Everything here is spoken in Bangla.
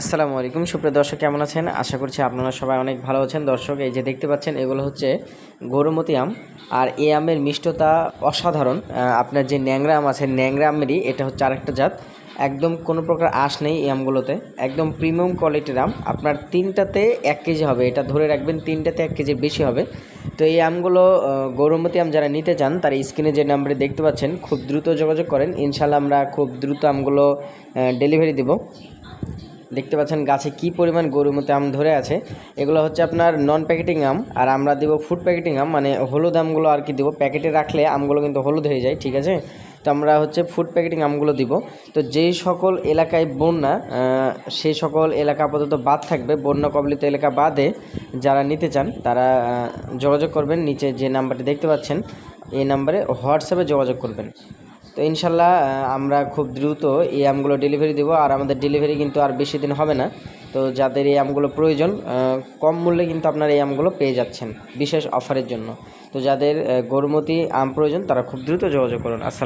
আসসালামু আলাইকুম। সুপ্রিয় দর্শক, কেমন আছেন? আশা করছি আপনারা সবাই অনেক ভালো আছেন। দর্শক, এই যে দেখতে পাচ্ছেন, এগুলো হচ্ছে গরুমতি আম। আর এই আমের মিষ্টতা অসাধারণ। আপনার যে ন্যাংরা আম আছে, ন্যাংরা আমেরই, এটা হচ্ছে আরেকটা জাত। একদম কোনো প্রকার আঁশ নেই এই আমগুলোতে। একদম প্রিমিয়াম কোয়ালিটির আম। আপনার তিনটাতে এক কেজি হবে। এটা ধরে রাখবেন, তিনটাতে এক কেজির বেশি হবে। তো এই আমগুলো গরুমতি আম যারা নিতে চান, তার স্ক্রিনে যে নাম্বারে দেখতে পাচ্ছেন, খুব দ্রুত যোগাযোগ করেন। ইনশাল্লাহ আমরা খুব দ্রুত আমগুলো ডেলিভারি দিব। দেখতে পাচ্ছেন গাছে কি পরিমাণ গরুর মতো আম ধরে আছে। এগুলো হচ্ছে আপনার নন প্যাকেটিং আম, আর আমরা দিব ফুড প্যাকেটিং আম মানে হলুদ আমগুলো আর কি দিব। প্যাকেটে রাখলে আমগুলো কিন্তু হলুদ হয়ে যায়, ঠিক আছে? তো আমরা হচ্ছে ফুড প্যাকেটিং আমগুলো দিব। তো যেই সকল এলাকায় বন্যা সেই সকল এলাকা আপাতত বাদ থাকবে। বন্যা কবলিত এলাকা বাদে যারা নিতে চান, তারা যোগাযোগ করবেন। নিচে যে নাম্বারটি দেখতে পাচ্ছেন, এই নাম্বারে হোয়াটসঅ্যাপে যোগাযোগ করবেন। তো ইনশাল্লাহ আমরা খুব দ্রুত এই আমগুলো ডেলিভারি দেবো। আর আমাদের ডেলিভারি কিন্তু আর বেশি দিন হবে না। তো যাদের এই আমগুলো প্রয়োজন কম মূল্যে কিন্তু আপনারা এই আমগুলো পেয়ে যাচ্ছেন বিশেষ অফারের জন্য। তো যাদের গরমতি, আম প্রয়োজন, তারা খুব দ্রুত যোগাযোগ করুন। আসসালাম